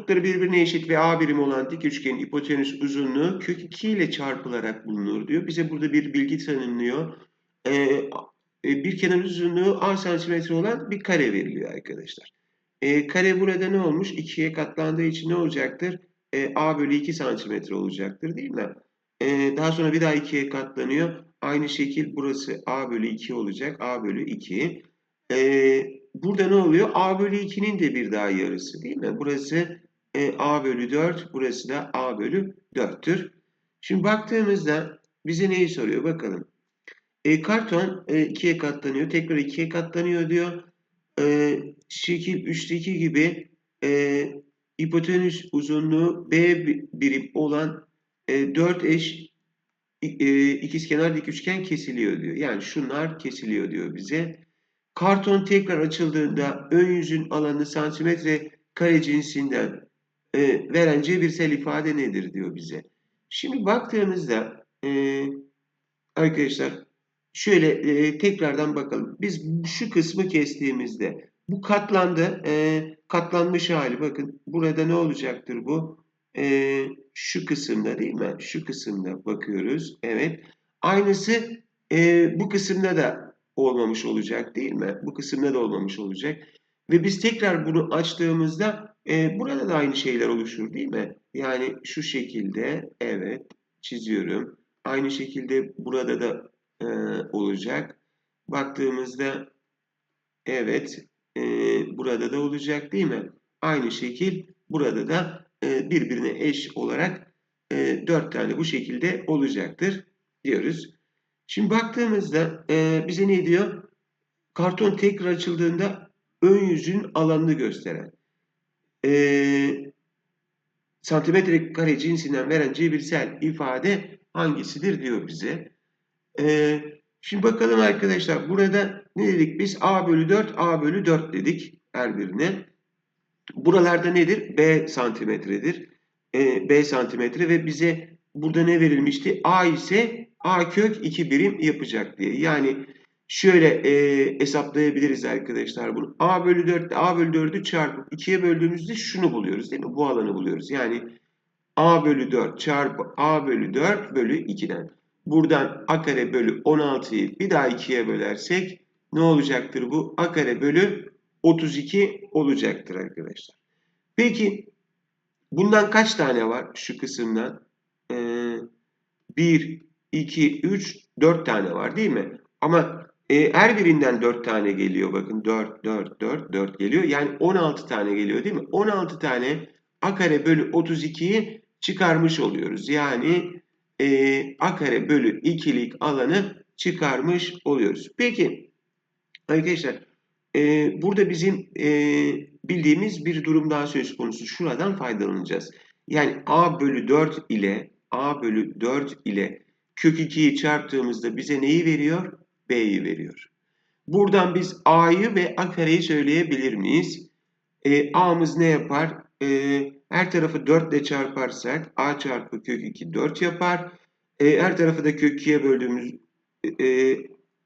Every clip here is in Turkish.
uzunlukları birbirine eşit ve A birim olan dik üçgenin hipotenüs uzunluğu kök 2 ile çarpılarak bulunur diyor. Bize burada bir bilgi tanımlıyor. Ee, e, bir kenar uzunluğu A santimetre olan bir kare veriliyor arkadaşlar. Ee, kare burada ne olmuş? 2'ye katlandığı için ne olacaktır? Ee, A bölü 2 santimetre olacaktır değil mi? Ee, daha sonra bir daha 2'ye katlanıyor. Aynı şekil burası A bölü 2 olacak. A bölü 2. Ee, burada ne oluyor? A bölü 2'nin de bir daha yarısı değil mi? Burası e, A bölü 4. Burası da A bölü 4'tür. Şimdi baktığımızda bize neyi soruyor? Bakalım. E, karton e, katlanıyor. Tekrar ikiye katlanıyor diyor. E, şekil 3'teki gibi e, hipotenüs uzunluğu B birim olan e, 4 eş e, ikizkenar dik üçgen kesiliyor diyor. Yani şunlar kesiliyor diyor bize. Karton tekrar açıldığında ön yüzün alanı santimetre kare cinsinden e, veren cebirsel ifade nedir diyor bize. Şimdi baktığımızda e, arkadaşlar şöyle e, tekrardan bakalım. Biz şu kısmı kestiğimizde bu katlandı. E, katlanmış hali bakın. Burada ne olacaktır bu? E, şu kısımda değil mi? Şu kısımda bakıyoruz. Evet. Aynısı e, bu kısımda da olmamış olacak değil mi? Bu kısımda da olmamış olacak. Ve biz tekrar bunu açtığımızda e, burada da aynı şeyler oluşur değil mi? Yani şu şekilde evet çiziyorum. Aynı şekilde burada da e, olacak. Baktığımızda evet e, burada da olacak değil mi? Aynı şekil burada da e, birbirine eş olarak e, dört tane bu şekilde olacaktır diyoruz. Şimdi baktığımızda e, bize ne diyor? Karton tekrar açıldığında ön yüzün alanını gösteren e, santimetre kare cinsinden veren cebirsel ifade hangisidir diyor bize. E, şimdi bakalım arkadaşlar burada ne dedik biz? A bölü 4, A bölü 4 dedik her birine. Buralarda nedir? B santimetredir. E, B santimetre ve bize burada ne verilmişti? A ise A kök 2 birim yapacak diye. Yani şöyle e, hesaplayabiliriz arkadaşlar bunu. A bölü 4 A bölü 4'ü çarpıp 2'ye böldüğümüzde şunu buluyoruz değil mi? Bu alanı buluyoruz. Yani A bölü 4 çarpı A bölü 4 bölü 2'den. Buradan A kare bölü 16'yı bir daha 2'ye bölersek ne olacaktır bu? A kare bölü 32 olacaktır arkadaşlar. Peki bundan kaç tane var şu kısımdan? Ee, 1, 2, 3, 4 tane var değil mi? Ama e, her birinden 4 tane geliyor. Bakın 4, 4, 4, 4 geliyor. Yani 16 tane geliyor değil mi? 16 tane a kare bölü 32'yi çıkarmış oluyoruz. Yani e, a kare bölü 2'lik alanı çıkarmış oluyoruz. Peki arkadaşlar e, burada bizim e, bildiğimiz bir durum daha söz konusu. Şuradan faydalanacağız. Yani a bölü 4 ile a bölü 4 ile kök 2'yi çarptığımızda bize neyi veriyor? B'yi veriyor. Buradan biz A'yı ve A kareyi söyleyebilir miyiz? E, A'mız ne yapar? E, her tarafı 4 ile çarparsak A çarpı kök 2 4 yapar. E, her tarafı da kök 2'ye böldüğümüz e,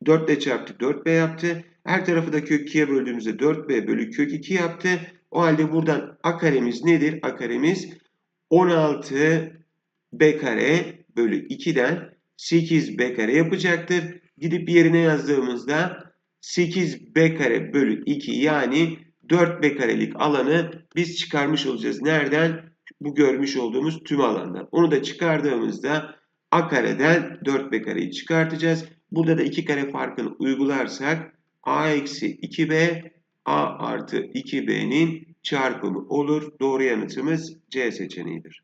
4 ile çarptık 4B yaptı. Her tarafı da kök 2'ye böldüğümüzde 4B bölü kök 2 yaptı. O halde buradan A karemiz nedir? A karemiz 16 B kare bölü 2'den 8b kare yapacaktır. Gidip yerine yazdığımızda 8b kare bölü 2 yani 4b karelik alanı biz çıkarmış olacağız. Nereden? Bu görmüş olduğumuz tüm alandan. Onu da çıkardığımızda a kareden 4b kareyi çıkartacağız. Burada da 2 kare farkını uygularsak a eksi 2b a artı 2b'nin çarpımı olur. Doğru yanıtımız C seçeneğidir.